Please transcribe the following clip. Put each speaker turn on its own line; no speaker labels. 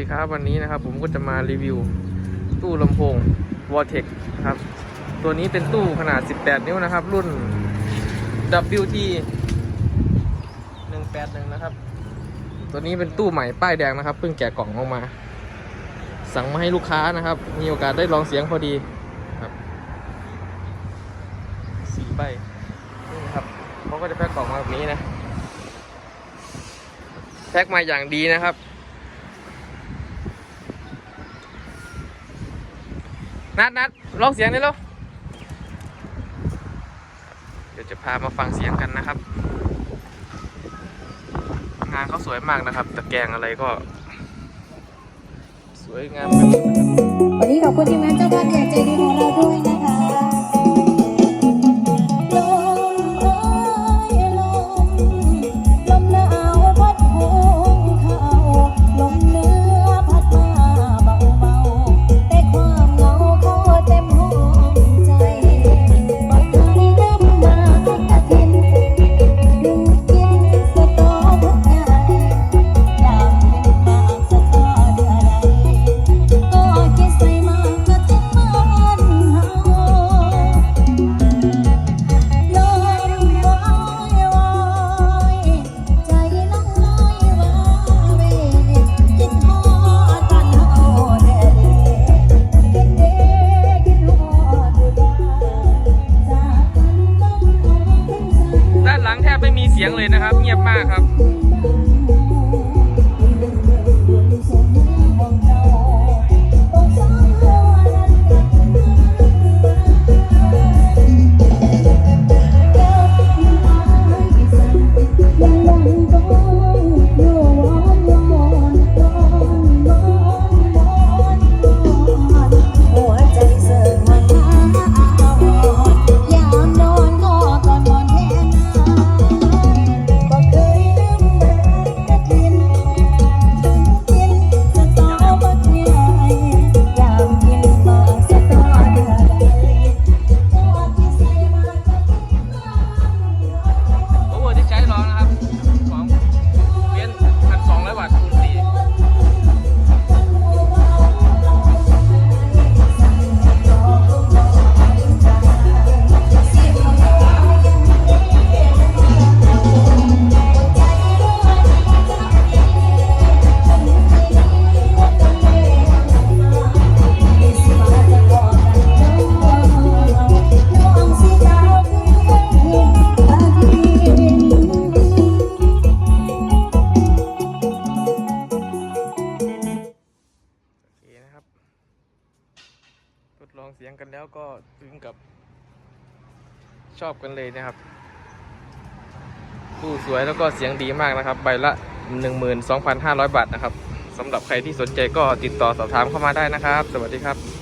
ดีครับวันนี้นะครับ ผมก็จะมารีวิวตู้ลำโพง Vortex ครับ ตัวนี้เป็นตู้ขนาด 18 นิ้วนะครับ รุ่น WT 181 นะครับ ตัวนี้เป็นตู้ใหม่ป้ายแดงนะครับเพิ่งแกะกล่องออกมา สั่งมาให้ลูกค้านะครับ มีโอกาสได้ลองเสียงพอดีครับสีใบนี่ครับเขาก็จะแพ็คกล่องมาแบบนี้นะแพ็คมาอย่างดีนะครับ นัดนัดลองเสียงได้แล้วเดี๋ยวจะพามาฟังเสียงกันนะครับ งานเขาสวยมากนะครับ ตะแกรงอะไรก็ สวยงาม
วันนี้ขอบคุณทีมงานเจ้าภาพอย่างใจดี ลังแท
บไม่มีเสียงเลยนะครับ เงียบมากครับ เสียงกันแล้วก็ถึงกับชอบกันเลยนะครับตู้สวยแล้วก็เสียงดีมากนะครับ ใบละ 12,500 บาทนะครับสำหรับใครที่สนใจก็ติดต่อสอบถามเข้ามาได้นะครับ สวัสดีครับ